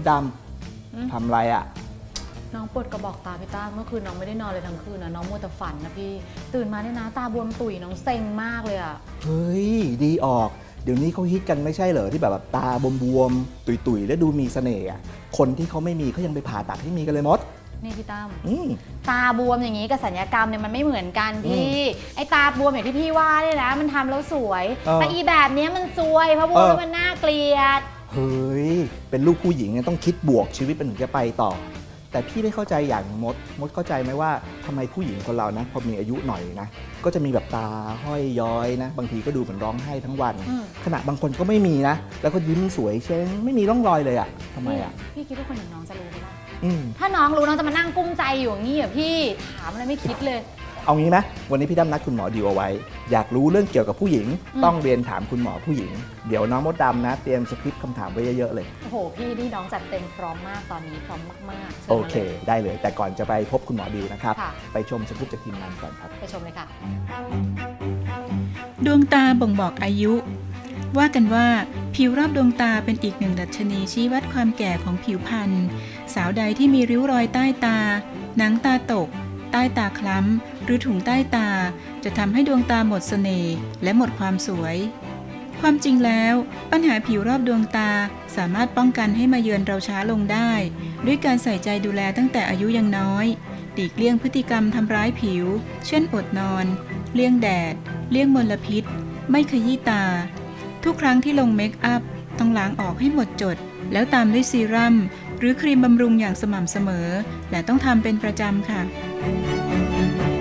ดอืมำทำไรอะ่ะ น้องปวดกระบอกตาพี่ต้าเมื่อคืนน้องไม่ได้นอนเลยทั้งคืนนะน้องมัวแต่ฝันนะพี่ ตื่นมาเนี่ยนะตาบวมตุ๋ยน้องเซ็งมากเลยอะเฮ้ย ดีออก เดี๋ยวนี้เขาฮิตกันไม่ใช่เหรอที่แบบแบบตาบวมๆ ตุยๆ แล้วดูมีเสน่ห์อะคนที่เขาไม่มีเขายังไปผ่าตัดให้มีกันเลยมด นี่พี่ตั้มอืม ตาบวมอย่างนี้กับสัญญกรรมเนี่ยมันไม่เหมือนกันพี่ ไอ้ตาบวมอย่างที่พี่ว่าเนี่ยนะ มันทำแล้วสวยเออแต่อีแบบเนี้ยมันซวยเพราะบวมเออ แล้วมันน่าเกลียด เฮ้ย เป็นลูกผู้หญิงเนี่ยต้องคิดบวกชีวิตเป็นถึงจะไปต่อ แต่พี่ไม่เข้าใจอย่างมด มดเข้าใจไหมว่าทำไมผู้หญิงคนเรานะพอมีอายุหน่อยนะ ก็จะมีแบบตาห้อยย้อยนะ บางทีก็ดูเหมือนร้องไห้ทั้งวันอืมขณะบางคนก็ไม่มีนะ แล้วก็ยิ้มสวยเช้งไม่มีร่องรอยเลยอะทำไมอะพี่คิดว่าคนอย่างน้องจะรู้ไหมล่ะอืมถ้าน้องรู้น้องจะมานั่งกุ้มใจอยู่อย่างนี้เหรอพี่ถามอะไรไม่คิดเลย เอางี้ไหมวันนี้พี่ดำนัดคุณหมอดิวเอาไว้ อยากรู้เรื่องเกี่ยวกับผู้หญิงอืมต้องเรียนถามคุณหมอผู้หญิง เดี๋ยวน้องมดดำนะ เตรียมสคริปต์คำถามไว้เยอะๆเลย โอ้โห พี่นี่น้องจัดเต็มพร้อมมากตอนนี้พร้อมมากๆชิญโอมาลยเค ได้เลย แต่ก่อนจะไปพบคุณหมอดิวนะครับค่ะไปชมสคริปต์จากทีมงานก่อนครับ ไปชมเลยค่ะ ดวงตาบ่งบอกอายุ ว่ากันว่าผิวรอบดวงตาเป็นอีกหนึ่งดัชนีชี้วัดความแก่ของผิวพรรณ สาวใดที่มีริ้วรอยใต้ตา หนังตาตก ใต้ตาคล้ำ หรือถุงใต้ตาจะทำให้ดวงตาหมดเสน่ห์และหมดความสวย ความจริงแล้ว ปัญหาผิวรอบดวงตาสามารถป้องกันให้มาเยือนเราช้าลงได้ ด้วยการใส่ใจดูแลตั้งแต่อายุยังน้อยหลีกเลี่ยงพฤติกรรมทำร้ายผิว เช่นอดนอน เลี่ยงแดด เลี่ยงมลพิษ ไม่ขยี้ตา ทุกครั้งที่ลงเมคอัพต้องล้างออกให้หมดจด แล้วตามด้วยซีรั่มหรือครีมบำรุงอย่างสม่ำเสมอ และต้องทำเป็นประจำค่ะ Thank you.